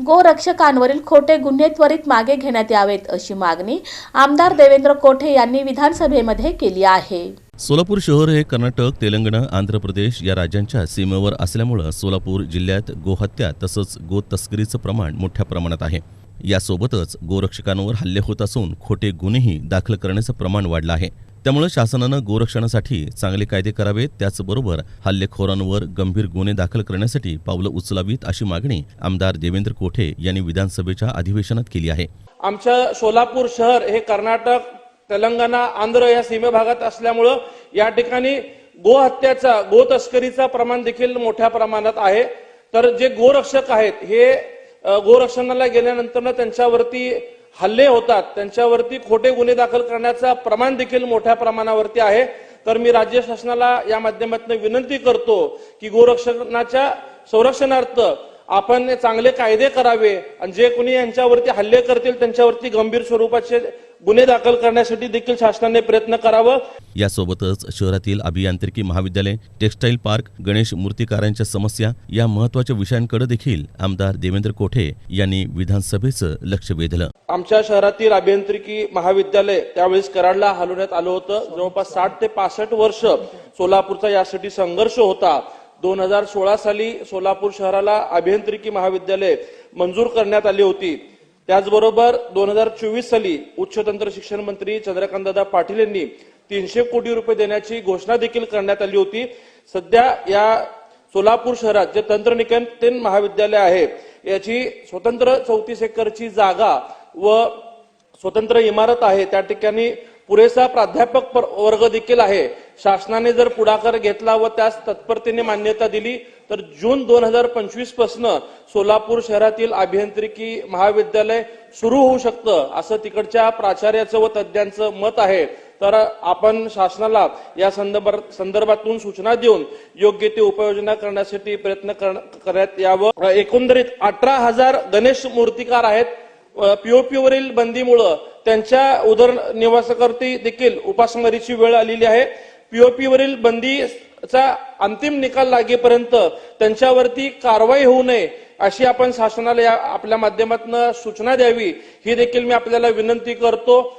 गोरक्षकांवरील खोटे गुन्हे त्वरित मागे घेण्यात यावेत अशी मागणी आमदार देवेंद्र कोठे यांनी विधानसभेमध्ये केली आहे. सोलापूर शहर हे कर्नाटक तेलंगणा आंध्र प्रदेश या राज्यांच्या सीमेवर असल्यामुळं सोलापूर जिल्ह्यात गोहत्या तसंच गो तस्करीचं प्रमाण मोठ्या प्रमाणात आहे. यासोबतच गोरक्षकांवर हल्ले होत असून खोटे गुन्हेही दाखल करण्याचं प्रमाण वाढलं आहे. त्यामुळे शासनानं गोरक्षणासाठी चांगले कायदे करावेत. त्याचबरोबर हल्लेखोरांवर गंभीर गुन्हे दाखल करण्यासाठी पावलं उचलावीत अशी मागणी आमदार देवेंद्र कोठे यांनी विधानसभेच्या अधिवेशनात केली आहे. आमच्या सोलापूर शहर हे कर्नाटक तेलंगणा आंध्र या सीमे भागात असल्यामुळं या ठिकाणी गोहत्याचा गो तस्करीचा प्रमाण देखील मोठ्या प्रमाणात आहे. तर जे गोरक्षक आहेत हे गोरक्षणाला गेल्यानंतर त्यांच्यावरती हल्ले होतात त्यांच्यावरती खोटे गुन्हे दाखल करण्याचा प्रमाण देखील मोठ्या प्रमाणावरती आहे. तर मी राज्य शासनाला या माध्यमातून विनंती करतो की गोरक्षणाच्या संरक्षणार्थ आपण चांगले कायदे करावे आणि जे कोणी यांच्यावरती हल्ले करतील त्यांच्यावरती गंभीर स्वरूपाचे गुन्हे दाखल करण्यासाठी देखील शासनाने प्रयत्न करावं. यासोबतच शहरातील अभियांत्रिकी महाविद्यालय टेक्स्टाईल पार्क गणेश मूर्तिकारांच्या समस्या या महत्त्वाच्या विषयांकडे देखील आमदार देवेंद्र कोठे यांनी विधानसभेचं लक्ष वेधलं. आमच्या शहरातील अभियांत्रिकी महाविद्यालय त्यावेळेस कराडला हलवण्यात आलं होतं. जवळपास साठ ते पासष्ट वर्ष सोलापूरचा यासाठी संघर्ष होता. दोन हजार सोळा साली सोलापूर शहराला अभियांत्रिकी महाविद्यालय मंजूर करण्यात आली होती. त्याचबरोबर दोन हजार चोवीस साली उच्च तंत्र शिक्षण मंत्री चंद्रकांतदादा पाटील यांनी तीनशे कोटी रुपये देण्याची घोषणा देखील करण्यात आली होती. सध्या या सोलापूर शहरात जे तंत्रनिकेतन महाविद्यालय आहे याची स्वतंत्र चौतीस एकरची जागा व स्वतंत्र इमारत आहे त्या ठिकाणी पुरेसा प्राध्यापक वर्ग देखील आहे. शासनाने जर पुढाकार घेतला व त्यास तत्परतेने मान्यता दिली तर जून दोन हजार पंचवीसपासून सोलापूर शहरातील अभियांत्रिकी महाविद्यालय सुरू होऊ शकतं असं तिकडच्या प्राचार्याचं व तज्ज्ञांचं मत आहे. तर आपण शासनाला या संदर्भातून सूचना देऊन योग्य ते उपाययोजना करण्यासाठी प्रयत्न करण्यात यावं. एकंदरीत अठरा हजार गणेश मूर्तिकार आहेत. पीओपी वरील बंदीमुळं त्यांच्या उदरनिवासाकरती देखील उपासमारीची वेळ आलेली आहे. पीओपीवरील बंदीचा अंतिम निकाल लागेपर्यंत त्यांच्यावरती कारवाई होऊ नये अशी आपण शासनाला या आपल्या माध्यमातून सूचना द्यावी ही देखील मी आपल्याला विनंती करतो.